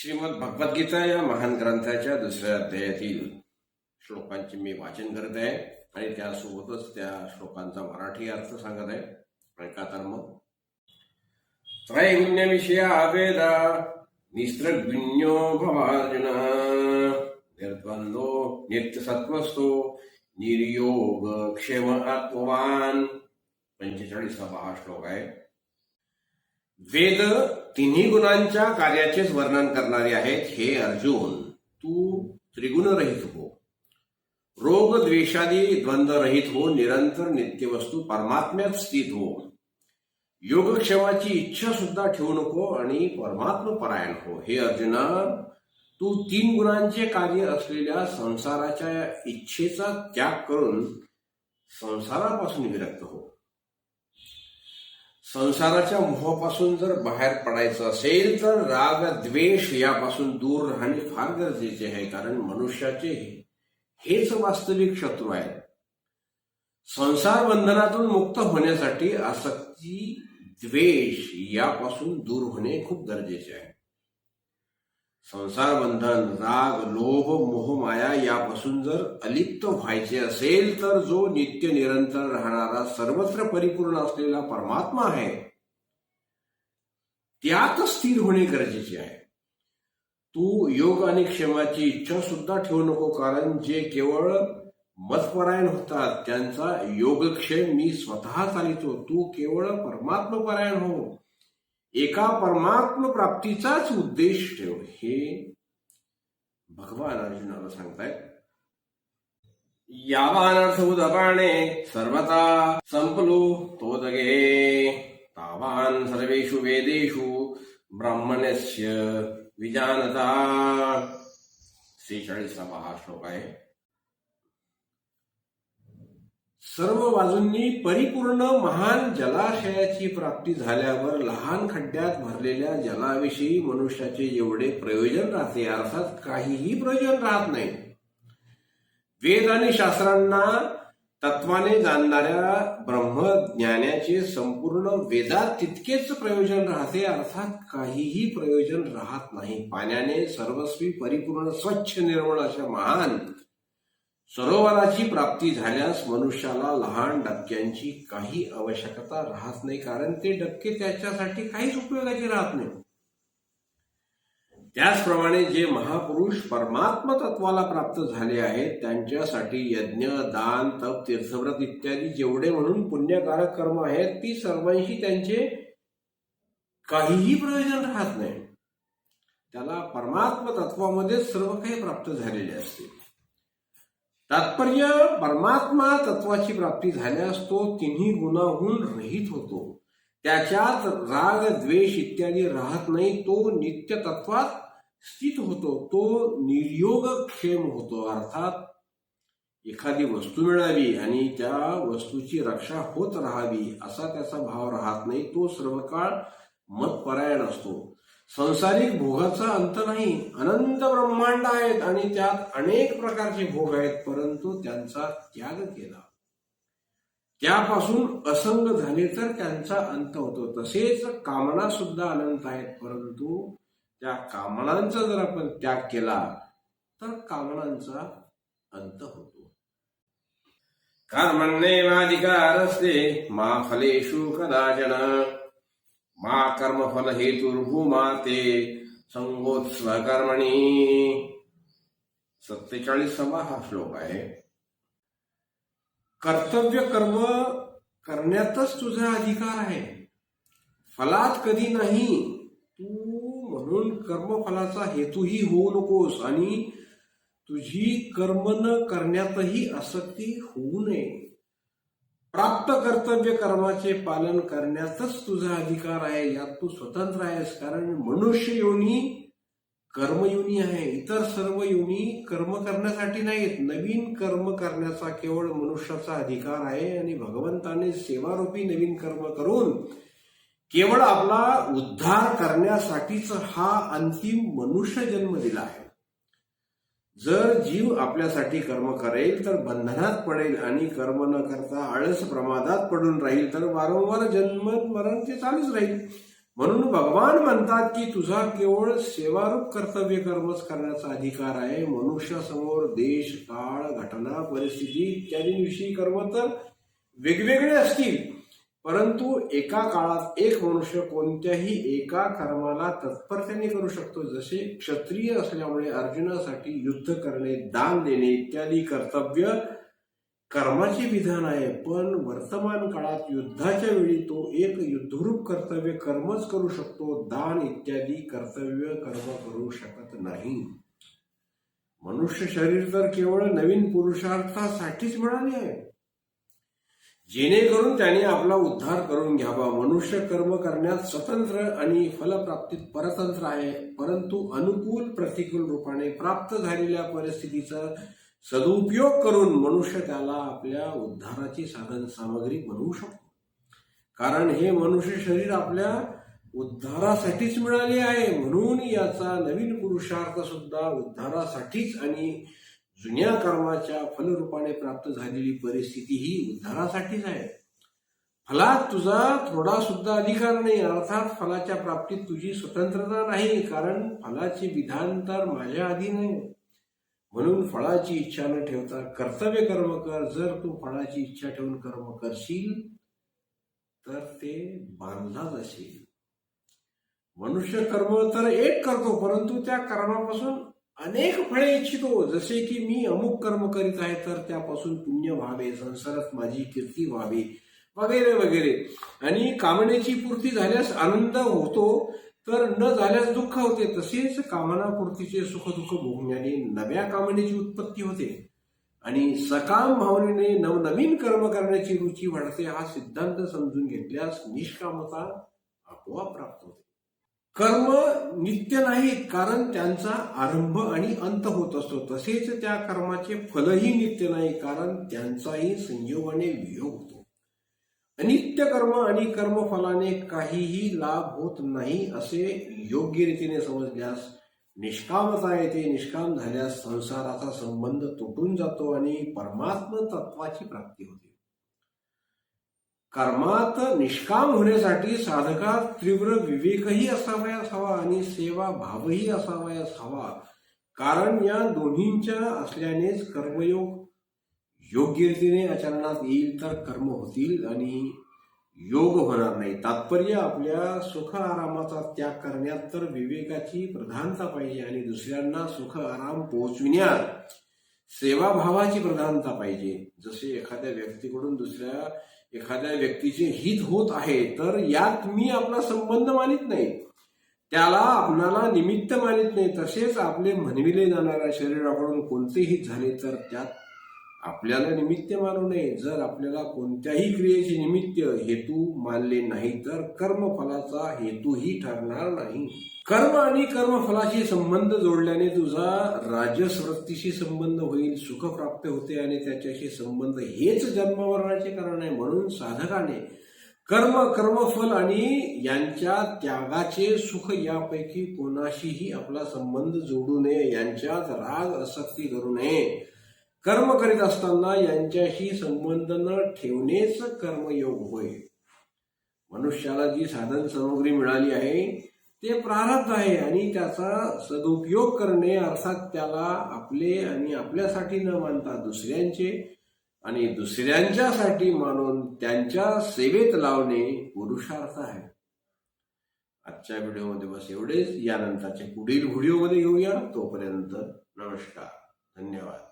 श्रीमद भगवद्गीता या महान ग्रंथाच्या दुसऱ्या अध्यायातील श्लोकांचे मी वाचन करत आहे. आणि त्यासोबतच त्या श्लोकांचा मराठी अर्थ सांगत आहे. ऐका तर मग. त्रैगुण्यविषया आवेदा निस्त्रगुण्यो भवार्जुन निर्द्वंदो नित्यसत्वस्तो निर्योग क्षेम आत्मवान. पंचेचाळीसावा हा श्लोक आहे. वेद तिन्ही गुणांच्या कार्याचेच वर्णन करणारे आहेत हे अर्जुन. तू त्रिगुणरहित हो. रोग द्वेषादी द्वंद्वरहित हो निरंतर नित्यवस्तू परमात्म्यात स्थित हो. योगक्षेमाची इच्छा सुद्धा ठेवू नको आणि परमात्म परायण हो. हे अर्जुना तू तीन गुणांचे कार्य असलेल्या संसाराच्या इच्छेचा त्याग करून संसारापासून विरक्त हो. संसाराच्या मोहापासून जर बाहेर पडायचं असेल तर राग द्वेष यापासून दूर राहणे फार गरजेचे आहे कारण मनुष्याचे हेच वास्तविक शत्रू आहेत. संसार बंधनातून मुक्त होण्यासाठी आसक्ती द्वेष यापासून दूर होणे खूप गरजेचे आहे. संसार बंधन राग लोभ मोह माया यापासून जर अलिप्त व्हायचे असेल तर जो नित्य निरंतर राहणारा सर्वत्र परिपूर्ण असलेला परमात्मा आहे त्यात स्थिर होणे गरजेचे आहे. तू योग आणि क्षेमाची इच्छा सुद्धा ठेवू नको कारण जे केवळ मतपरायण होतात त्यांचा योगक्षेम मी स्वतः चालितो. तू केवळ परमात्मपरायण हो. एका परमात्म प्राप्तीचाच उद्देश ठेव. हे भगवान अर्जुनाला सांगतायत. यावानर्थ उदपाणे सर्वता संपलो तो दगे तावान सर्वेषु वेदेषु ब्राह्मणस्य विजानता. सेहेचाळीसावा हा श्लोक आहे. सर्व बाजूंनी परिपूर्ण महान जलाशयाची प्राप्ती झाल्यावर लहान खड्ड्यात भरलेल्या जलाविषयी मनुष्याचे एवढे प्रयोजन राहते अर्थात काहीही प्रयोजन राहत नाही. वेद आणि शास्त्रांना तत्वाने जाणणाऱ्या ब्रह्मज्ञानाचे संपूर्ण वेदात तितकेच प्रयोजन राहते अर्थात काहीही प्रयोजन राहत नाही. पाण्याने सर्वस्वी परिपूर्ण स्वच्छ निर्मळ अशा महान सरोवराची प्राप्ती झाल्यास मनुष्याला लहान डबक्यांची काही आवश्यकता राहत नाही कारण ते डबके त्याच्यासाठी काहीच उपयोगाचे राहत नाही. त्याचप्रमाणे जे महापुरुष परमात्म तत्वाला प्राप्त झाले आहेत त्यांच्यासाठी यज्ञ दान तप तीर्थव्रत इत्यादी जेवढे म्हणून पुण्यकारक कर्म आहेत ती सर्वांशी त्यांचे काहीही प्रयोजन राहत नाही. त्याला परमात्म तत्वामध्ये सर्व काही प्राप्त झालेले असते. तात्पर्य परमात्मा तत्वाची प्राप्ती झाल्यास तो तिन्ही गुणाहून रहित होतो. त्याच्यात राग द्वेष इत्यादी राहत नाही तो नित्य तत्वात स्थित होतो. तो निर्योग क्षेम होतो. अर्थात एखादी वस्तू मिळावी आणि त्या वस्तूची रक्षा होत राहावी असा त्याचा भाव राहत नाही. तो सर्व काळ मतपरायण असतो. संसारिक भोगाचा अंत नाही अनंत ब्रह्मांड आहेत आणि त्यात अनेक प्रकारचे भोग आहेत परंतु त्यांचा त्याग केला. त्यापासून असंग झाले तर त्यांचा अंत होतो. तसेच कामना सुद्धा अनंत आहेत परंतु त्या कामनांचा जर आपण त्याग केला तर कामनांचा अंत होतो. कर्मण्येवाधिकारस्ते मा फलेशु कदाचन। मा कर्मफल हेतुर्भूमा ते संगोत्स्व कर्मणी. सत्तेचाळीसावा हा श्लोक आहे. कर्तव्य कर्म करण्यातच तुझा अधिकार आहे. फलात कधी नाही. तू म्हणून कर्मफलाचा हेतूही होऊ नकोस आणि तुझी कर्म न करण्यातही आसक्ती होऊ नये. प्राप्त कर्तव्य कर्माचे पालन करण्यातच तुझा अधिकार आहे यात तू स्वतंत्र आहेस. कारण मनुष्य योनी कर्मयोनी आहे. इतर सर्व योनी कर्म करण्यासाठी नाहीत. नवीन कर्म करण्याचा केवळ मनुष्याचा अधिकार आहे आणि भगवंताने सेवारूपी नवीन कर्म करून केवळ आपला उद्धार करण्यासाठीच हा अंतिम मनुष्य जन्म दिला आहे. जर जीव आपल्यासाठी कर्म करेल तर बंधनात पडेल आणि कर्म न करता आळस प्रमादात पडून राहील तर वारंवार जन्म मरण ते चालूच राहील. म्हणून भगवान म्हणतात की तुझा केवळ सेवारूप कर्तव्य कर्मच करण्याचा अधिकार आहे. मनुष्यासमोर देश काळ घटना परिस्थिती इत्यादींविषयी कर्म तर वेगवेगळे असतील. परंतु एका काळात एक मनुष्य कोणत्याही एका कर्माला तत्परतेने करू शकतो. जसे क्षत्रिय असल्यामुळे अर्जुनासाठी युद्ध करणे दान देणे इत्यादी कर्तव्य कर्माचे विधान आहे. पण वर्तमान काळात युद्धाच्या वेळी तो एक युद्धरूप कर्तव्य कर्मच करू शकतो. दान इत्यादी कर्तव्य कर्म करू शकत नाही. मनुष्य शरीर तर केवळ नवीन पुरुषार्थासाठीच मिळाले आहे. जेणेकरून त्याने आपला उद्धार करून घ्यावा. मनुष्य कर्म करण्यात स्वतंत्र आणि फलप्राप्तीत परतंत्र आहे परंतु अनुकूल प्रतिकूल रूपाने प्राप्त झालेल्या परिस्थितीचा सदुपयोग करून मनुष्य त्याला आपल्या उद्धाराची साधन सामग्री बनवू शकतो. कारण हे मनुष्य शरीर आपल्या उद्धारासाठीच मिळाले आहे. म्हणून याचा नवीन पुरुषार्थ सुद्धा उद्धारासाठीच आणि जुन्या कर्माच्या फलरूपाने प्राप्त झालेली परिस्थिती ही उद्धारासाठीच आहे. फलात तुझा थोडा सुद्धा अधिकार नाही अर्थात फलाच्या प्राप्तीत तुझी स्वतंत्रता नाही कारण फलाचे विधान तर माझ्या आधी नाही. म्हणून फळाची इच्छा न ठेवता कर्तव्य कर्म कर. जर तू फळाची इच्छा ठेवून कर्म करशील तर ते बांधलाच असेल. मनुष्य कर्म तर एक करतो परंतु त्या कर्मापासून अनेक फळे इच्छितो. जसे की मी अमुक कर्म करीत आहे तर त्यापासून पुण्य व्हावे संसारात माझी कीर्ती व्हावी वगैरे वगैरे. आणि कामनेची पूर्ती झाल्यास आनंद होतो तर न झाल्यास दुःख होते. तसेच कामनापूर्तीचे सुख दुःख भोगण्याने नव्या कामनेची उत्पत्ती होते. आणि सकाम भावनेने नवनवीन कर्म करण्याची रुची वाढते हा सिद्धांत समजून घेतल्यास निष्कामता आपोआप प्राप्त होते. कर्म नित्य नाहीत कारण त्यांचा आरंभ आणि अंत होत असतो. तसेच त्या कर्माचे फलही नित्य नाही कारण त्यांचाही संयोगाने वियोग होतो. अनित्य कर्म आणि कर्मफलाने काहीही लाभ होत नाही असे योग्य रीतीने समजल्यास निष्कामता येते. निष्काम झाल्यास संसाराचा संबंध तुटून जातो आणि परमात्म तत्वाची प्राप्ती होते. कर्मात निष्काम होण्यासाठी साधकात तीव्र विवेकही असावयास हवा आणि सेवा भावही असावयास हवा. कारण या दोन्हींच्या असल्यानेच कर्मयोग योग्य रीतीने आचरणात येईल तर कर्म होतील आणि योग होणार नाही. तात्पर्य आपल्या सुख आरामाचा त्याग करण्यात तर विवेकाची प्रधानता पाहिजे आणि दुसऱ्यांना सुख आराम पोहोचविण्यात सेवाभावाची प्रधानता पाहिजे. जसे एखाद्या व्यक्तीकडून दुसऱ्या एखाद्या व्यक्तीचे हित होत आहे तर यात मी आपला संबंध मानित नाही. त्याला आपणाला निमित्त मानित नाही. तसेच आपले म्हणविले जाणाऱ्या शरीराकडून कोणते हित झाले तर त्यात आपल्याला निमित्त मानू नये. जर आपल्याला कोणत्याही क्रियेचे निमित्त हेतू मानले नाही तर कर्मफलाचा हेतूही ठरणार नाही. कर्म आणि कर्मफलाशी संबंध जोडल्याने तुझा राजस वृत्तीशी संबंध होईल सुख प्राप्त होते आणि त्याच्याशी संबंध हेच जन्मवरणाचे कारण आहे. म्हणून साधकाने कर्म कर्मफल आणि यांच्या त्यागाचे सुख यापैकी कोणाशीही आपला संबंध जोडू नये. यांच्यात राग आसक्ती करू नये. कर्म करीत असताना यांच्याशी संबंध न ठेवणेच कर्मयोग होय. मनुष्याला जी साधन सामग्री मिळाली आहे ते प्रारब्ध आहे आणि त्याचा सदुपयोग करणे अर्थात त्याला आपले आणि आपल्यासाठी न मानता दुसऱ्यांचे आणि दुसऱ्यांच्यासाठी मानून त्यांच्या सेवेत लावणे पुरुषार्थ आहे. आजच्या व्हिडिओमध्ये बस एवढेच. यानंतरच्या पुढील व्हिडिओमध्ये घेऊया तोपर्यंत नमस्कार. धन्यवाद.